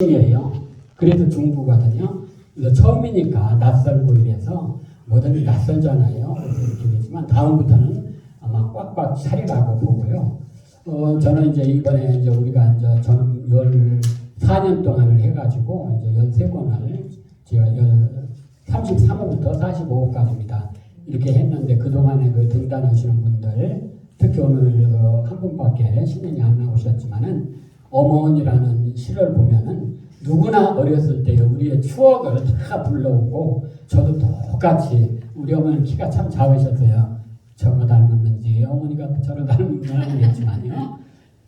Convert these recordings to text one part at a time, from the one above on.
이에요. 그래서 중국거든요. 그래서 처음이니까 낯설고 이래서 뭐든지 낯설잖아요. 이렇게 되지만 다음부터는 아마 꽉꽉 차리라고 보고요. 어, 저는 이제 이번에 이제 우리가 이제 전 14년 동안을 해가지고 이제 13권을 제가 열 33호부터 45호까지입니다. 이렇게 했는데 그동안에 그 등단하시는 분들 특히 오늘 그한 분밖에 신인이 안 나오셨지만은 어머니라는 시를 보면은 누구나 어렸을 때 우리의 추억을 다 불러오고 저도 똑같이 우리 어머니 키가 참 작으셨어요. 저거 닮았는지 어머니가 저를 닮은 건 아니겠지만요.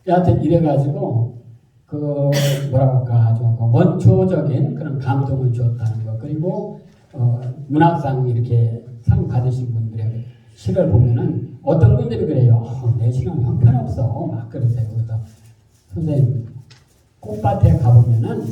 여하튼 이래가지고 그 뭐라고 할까 좀그 원초적인 그런 감동을 주었다는 거 그리고 어, 문학상 이렇게 상 받으신 분들의 시를 보면은 어떤 분들이 그래요. 어, 내 시는 형편없어 막 그러세요. 그래서 선생님 꽃밭에 가보면은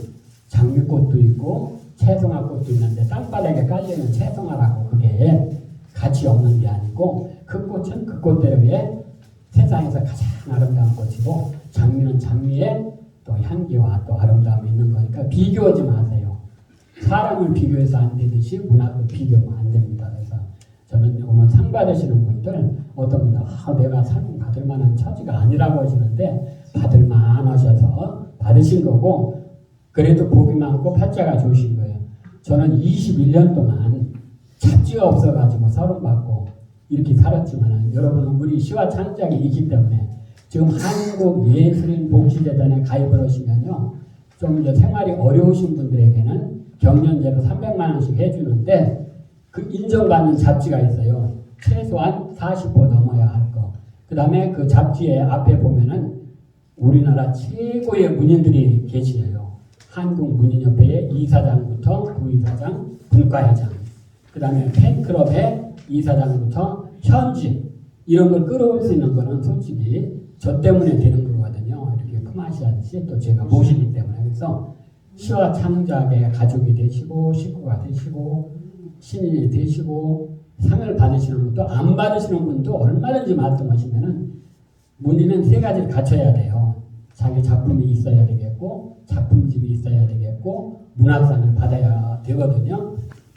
장미꽃도 있고 채송화꽃도 있는데 땅바닥에 깔리는 채송화라고 그게 가치 없는 게 아니고 그 꽃은 그 꽃대로의 세상에서 가장 아름다운 꽃이고 장미는 장미에 또 향기와 또 아름다움이 있는 거니까 비교하지 마세요. 사람을 비교해서 안 되듯이 문학을 비교하면 안 됩니다. 그래서 저는 오늘 상 받으시는 분들 어떤 분들 아, 내가 상 받을 만한 처지가 아니라고 하시는데 받을 만 하셔서 받으신 거고 그래도 복이 많고 팔자가 좋으신 거예요. 저는 21년 동안 잡지가 없어가지고 서름 받고 이렇게 살았지만은 여러분은 우리 시와 창작이 있기 때문에 지금 한국 예술인 복지재단에 가입을 하시면요 좀 이제 생활이 어려우신 분들에게는 경년제로 300만 원씩 해주는데 그 인정받는 잡지가 있어요. 최소한 40호 넘어야 할 거. 그 다음에 그 잡지의 앞에 보면은 우리나라 최고의 문인들이 계시네요. 한국문인협회의 이사장부터 부이사장, 분과회장, 그 다음에 팬클럽의 이사장부터 현지 이런 걸 끌어올 수 있는 거는 솔직히 저 때문에 되는 거거든요. 이렇게 품앗이하듯이 또 제가 모시기 때문에 그래서 시와 창작의 가족이 되시고 식구가 되시고 신인이 되시고 상을 받으시는 분도 안 받으시는 분도 얼마든지 말씀하시면은 문의는 세 가지를 갖춰야 돼요. 자기 작품이 있어야 되겠고 작품집이 있어야 되겠고 문학상을 받아야 되거든요.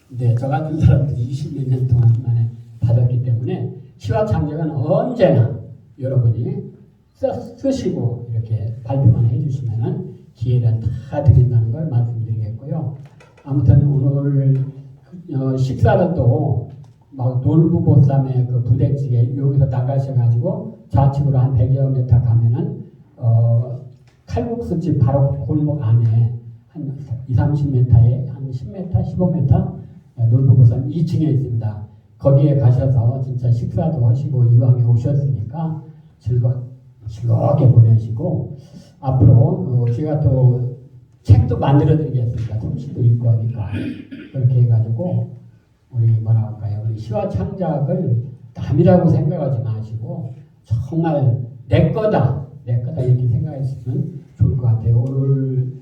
근데 저 같은 사람들이 20몇 년 동안 만에 받았기 때문에 시와 창작은 언제나 여러분이 써, 쓰시고 이렇게 발표만 해주시면은 기회를 다 드린다는 걸 말씀드리겠고요. 아무튼 오늘 어, 식사를 또막 놀부보쌈의 그 부대찌개 여기서 나가셔가지고 좌측으로 한 100여 미터 가면은 어, 칼국수집 바로 골목 안에 한 2, 30m에 한 10m, 15m 놀부보쌈 2층에 있습니다. 거기에 가셔서 진짜 식사도 하시고 이왕에 오셨으니까 즐거, 즐겁게 보내시고 앞으로 어, 제가 또 책도 만들어 드리겠습니다. 통시도 있고 하니까 그렇게 해가지고 우리 뭐라 할까요? 우리 시와 창작을 남이라고 생각하지 마시고 정말 내 거다 내 거다 이렇게 생각했으면 좋을 것 같아요. 오늘